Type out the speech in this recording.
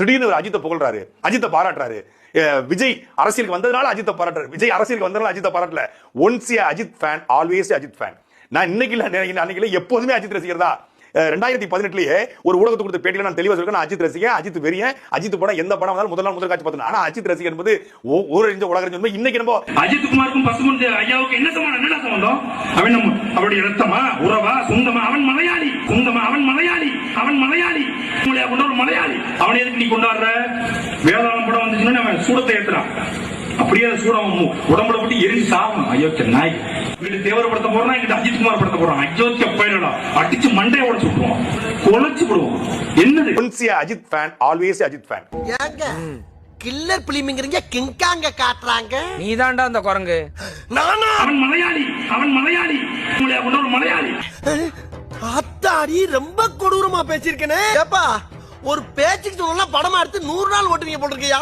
திடீர்னு ஒரு அஜித்தை புகழ்றாரு. அஜித்தை பாராட்டுறாரு. விஜய் அரசியலுக்கு வந்ததுனால அஜித்தை பாராட்டுறாரு. விஜய் அரசியலுக்கு வந்ததுனால அஜித்தை பாராட்டல. Once a Ajith fan always Ajith fan நான் இன்னைக்கு இல்ல அன்னைக்கு எப்போதுமே அஜித் ரசிகர் தான் ரெண்டாயிரத்தி பதினெட்டுலயே ஒரு ஊடகத்துக்கு கொடுத்த பேட்டியில நான் தெளிவா சொல்றேன். அஜித் ரசிகன் அஜித் வெறியன் அஜித் படம் எந்த படம் வந்தாலும் முதல் நாள் முதல் காட்சி பார்த்தேன். ஆனா அஜித் ரசிகன் என்பது ஒரு அறிஞ்ச உலக அறிஞ்ச இன்னைக்கு நம்ம அஜித் குமாருக்கும் பசுமந்த் ஐயாவுக்கு என்ன சம்பந்தம்? என்ன சம்பந்தம்? அவன் அவருடைய ரத்தமா உறவா சொந்தமா? அவன் மலையாளி. அவன் மலையாளி. உங்களையா கொண்ட ஒரு மலையாளி. அவனை எதுக்கு நீ கொண்டாடுற? வேதாளம் படம் வந்துச்சுன்னா அவன் சூடத்தை ஏத்துறான். அப்படியே அந்த சூடம் உடம்புல போட்டு எரிஞ்சு சாவணும் அயோக்கிய நாய் வீட்டு தேவர படத்த போறான்? எங்கிட்ட அஜித் குமார் படத்த போறான் அயோக்கிய பயிரடா அடிச்சு மண்டையை உடச்சு விட்டுருவோம் குலைச்சு விடுவோம் என்னது Ajith fan always Ajith fan ஏங்க கில்லர் பிலிமிங்கிறீங்க கிங்காங்க காட்டுறாங்க. நீதான்டா அந்த குரங்கு. நானா? அவன் மலையாளி. அவன் மலையாளி. உங்களையா கொண்ட ஒரு மலையாளி. அத்தாடி ரொம்ப கொடூரமா பேசியிருக்கேனே. ஏப்பா ஒரு பேச்சுக்கு சொல்லலாம் படமா எடுத்து நூறு நாள் ஓட்டுவீங்க போட்டிருக்கியா